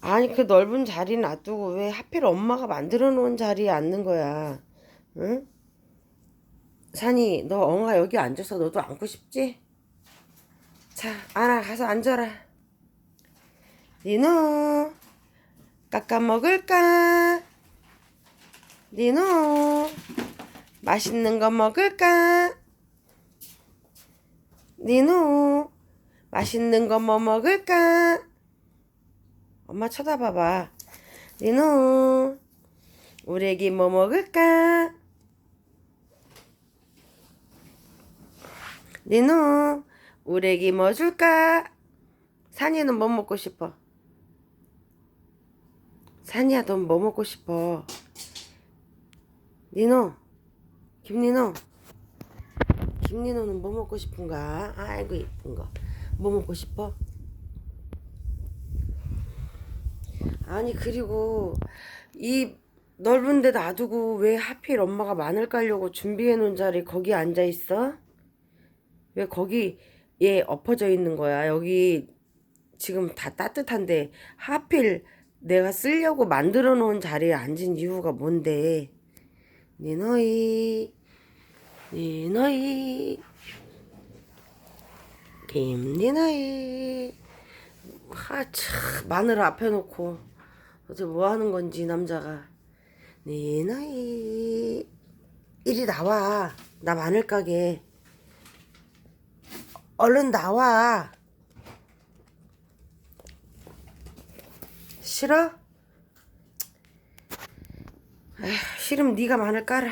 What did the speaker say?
아니 그 넓은 자리 놔두고 왜 하필 엄마가 만들어 놓은 자리에 앉는 거야? 응? 산이 너 엉아 여기 앉아서 너도 앉고 싶지? 자 안아 가서 앉아라. 니노 깎아 먹을까? 니노 맛있는 거 먹을까? 니노 맛있는 거 뭐 먹을까? 엄마 쳐다봐봐. 니노 우리 애기 뭐 먹을까? 니노 우리 애기 뭐 줄까? 산이는 뭐 먹고 싶어? 산이야 넌 뭐 먹고 싶어? 니노 김니노 김니노는 뭐 먹고 싶은가? 아이고 이쁜 거. 뭐 먹고 싶어? 아니 그리고 이 넓은 데 놔두고 왜 하필 엄마가 마늘 깔려고 준비해 놓은 자리 거기 앉아 있어? 왜 거기 얘 엎어져 있는 거야? 여기 지금 다 따뜻한데 하필 내가 쓰려고 만들어 놓은 자리에 앉은 이유가 뭔데? 너희 김네 너희 하참 마늘 앞에 놓고 어제 뭐 하는 건지 이 남자가. 네 너희 이리 나와. 나 마늘 가게. 얼른 나와. 싫어? 에휴, 싫으면 네가 마늘 깔아